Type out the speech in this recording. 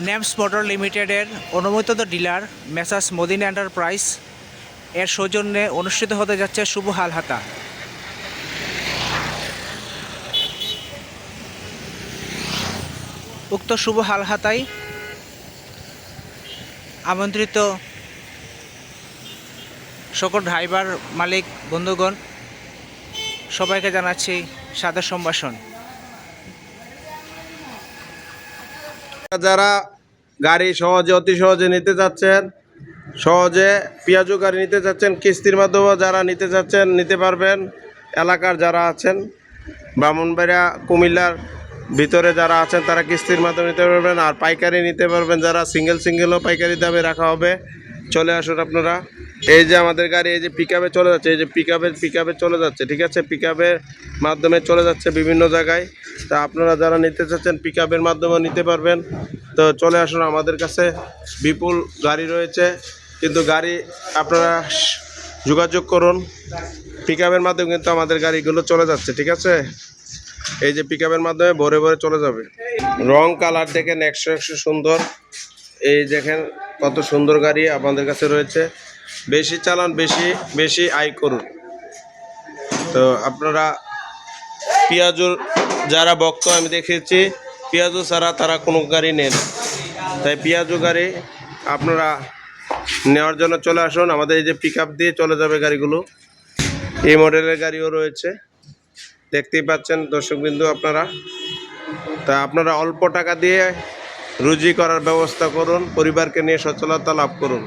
ন্যামস motor লিমিটেডের অনুমোদিত dealer Messrs মদিন enterprise. এর সৌজন্যে অনুষ্ঠিত হতে যাচ্ছে শুভ হালহাতা উক্ত শুভ হালহাতায় আমন্ত্রিত সকল ড্রাইভার মালিক, বন্ধুগণ, সবাইকে জানাচ্ছি সাদর সম্ভাষণ। যারা গাড়ি সহজে, অতি সহজে নিতে চাচ্ছেন সহজে পেঁয়াজু গাড়ি নিতে চাচ্ছেন কিস্তির মাধ্যমে যারা নিতে চাচ্ছেন নিতে পারবেন। এলাকার যারা আছেন, ব্রাহ্মণবাড়িয়া, কুমিল্লার ভিতরে যারা আছেন, তারা কিস্তির মাধ্যমে নিতে পারবেন। আর পাইকারি নিতে পারবেন যারা সিঙ্গেল সিঙ্গেলও পাইকারি দামে রাখা হবে। চলে আসুন আপনারা। এই যে আমাদের গাড়ি, এই যে পিক চলে যাচ্ছে, এই যে পিক আপে পিক চলে যাচ্ছে, ঠিক আছে? পিক মাধ্যমে চলে যাচ্ছে বিভিন্ন জায়গায়। তা আপনারা যারা নিতে চাচ্ছেন পিক আপের মাধ্যমে নিতে পারবেন। তো চলে আসুন আমাদের কাছে। বিপুল গাড়ি রয়েছে, কিন্তু গাড়ি আপনারা যোগাযোগ করুন। পিক মাধ্যমে কিন্তু আমাদের গাড়িগুলো চলে যাচ্ছে, ঠিক আছে? এই যে পিক মাধ্যমে ভরে ভরে চলে যাবে। রং কালার দেখেন, একশো একশো সুন্দর। এই দেখেন কত সুন্দর গাড়ি আপনাদের কাছে রয়েছে। বেশি চালান, বেশি বেশি আয় করুন। তো আপনারা পেঁয়াজুর যারা ভক্ত, আমি দেখেছি, পেঁয়াজু ছাড়া তারা কোনো গাড়ি নেন। তাই পেঁয়াজু গাড়ি আপনারা নেওয়ার জন্য চলে আসুন। আমাদের এই যে পিক দিয়ে চলে যাবে গাড়িগুলো। এই মডেলের গাড়িও রয়েছে। দেখতেই পাচ্ছেন দর্শকবিন্দু আপনারা। তা আপনারা অল্প টাকা দিয়ে রুজি করার ব্যবস্থা করুন, পরিবারকে নিয়ে সচলতা লাভ করুন।